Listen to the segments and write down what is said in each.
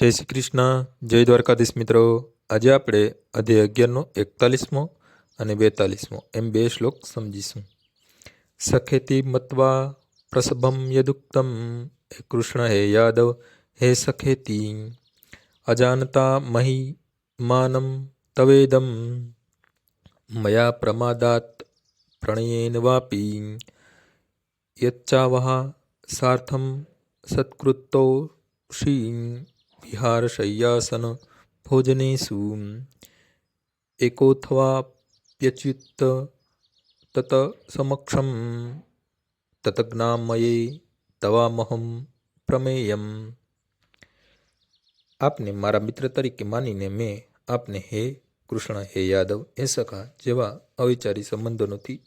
જય શ્રી કૃષ્ણ. જય દ્વારકાધીશ મિત્રો. આજે આપણે અધ્યાય અગિયારનો એકતાલીસમો અને બેતાલીસમો એમ બે શ્લોક સમજીશું. સખેતી મત્વા પ્રસભમ યદુક્તમ. હે કૃષ્ણ, હે યાદવ, હે સખેતી. અજાનતા મહી માનમ તવેદમ. મયા પ્રમાદાત પ્રણયેન વાપી. યચ્ચાવહા સાર્થમ સત્કૃતો શ્રી વિહારશય્યાસન ભોજનેષુ એકોથવાપ્યચ્યુત તત સમક્ષમ. તતજ્ઞામયે તવામહમ પ્રમેયમ. આપને મારા મિત્ર તરીકે માનીને મેં આપને હે કૃષ્ણ, હે યાદવ, હે સખા જેવા અવિચારી સંબંધોથી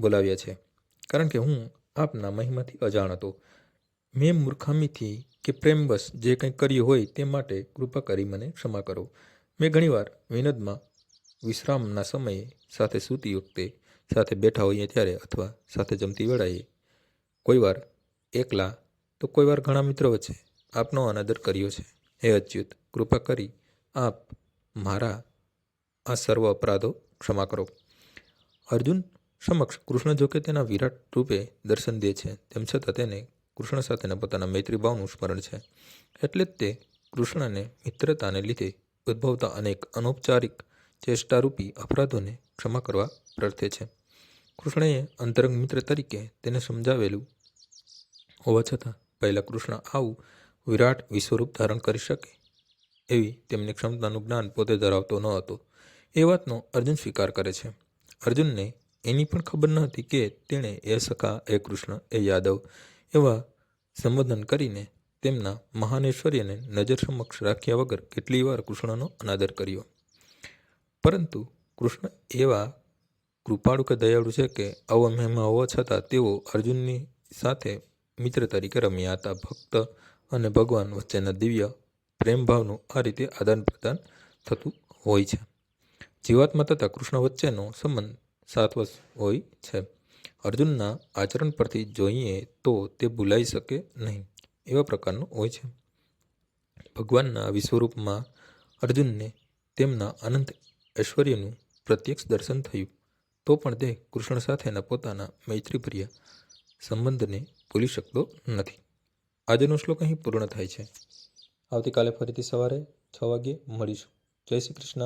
બોલાવ્યા છે. કારણ કે હું આપના મહિમાથી અજાણ હતો મેં મૂર્ખામીથી કે પ્રેમવશ જે કંઈ કર્યું હોય તે માટે કૃપા કરી મને ક્ષમા કરો. મેં ઘણીવાર વિનોદમાં વિશ્રામના સમયે સાથે સૂતી વખતે સાથે બેઠા હોઈએ ત્યારે અથવા સાથે જમતી વેળાએ કોઈવાર એકલા તો કોઈવાર ઘણા મિત્રો વચ્ચે આપનો અનાદર કર્યો છે. હે અચ્યુત, કૃપા કરી આપ મારા આ સર્વ અપરાધો ક્ષમા કરો. અર્જુન સમક્ષ કૃષ્ણ જોકે તેના વિરાટ રૂપે દર્શન દે છે, તેમ છતાં તેને કૃષ્ણ સાથેના પોતાના મૈત્રીભાવનું સ્મરણ છે. એટલે જ તે કૃષ્ણને મિત્રતાને લીધે ઉદ્ભવતા અનેક અનૌપચારિક ચેષ્ટારૂપી અપરાધોને ક્ષમા કરવા પ્રર્થે છે. કૃષ્ણએ અંતરંગ મિત્ર તરીકે તેને સમજાવેલું હોવા છતાં પહેલાં કૃષ્ણ આવું વિરાટ વિશ્વરૂપ ધારણ કરી શકે એવી તેમની ક્ષમતાનું જ્ઞાન પોતે ધરાવતો ન હતો. એ વાતનો અર્જુન સ્વીકાર કરે છે. અર્જુનને એની પણ ખબર ન હતી કે તેણે એ સખા એ કૃષ્ણ, એ યાદવ એવા સંબોધન કરીને તેમના મહાનેશ્વર્યને નજર સમક્ષ રાખ્યા વગર કેટલી વાર કૃષ્ણનો અનાદર કર્યો. પરંતુ કૃષ્ણ એવા કૃપાળુ કે દયાળુ છે કે આવો મહેમા હોવા છતાં તેઓ અર્જુનની સાથે મિત્ર તરીકે રમ્યા હતા. ભક્ત અને ભગવાન વચ્ચેના દિવ્ય પ્રેમભાવનું આ રીતે આદાન પ્રદાન થતું હોય છે. જીવાત્મા તથા કૃષ્ણ વચ્ચેનો સંબંધ સાત્વસ હોય છે. અર્જુનના આચરણ પરથી જોઈએ તો તે ભૂલાઈ શકે નહીં, એવા પ્રકારનું હોય છે. ભગવાનના વિશ્વરૂપમાં અર્જુનને તેમના અનંત ઐશ્વર્યનું પ્રત્યક્ષ દર્શન થયું, તો પણ તે કૃષ્ણ સાથેના પોતાના મૈત્રીપ્રિય સંબંધને ભૂલી શકતો નથી. આજનો શ્લોક અહીં પૂર્ણ થાય છે. આવતીકાલે ફરીથી સવારે છ વાગ્યે મળીશું. જય શ્રી કૃષ્ણ.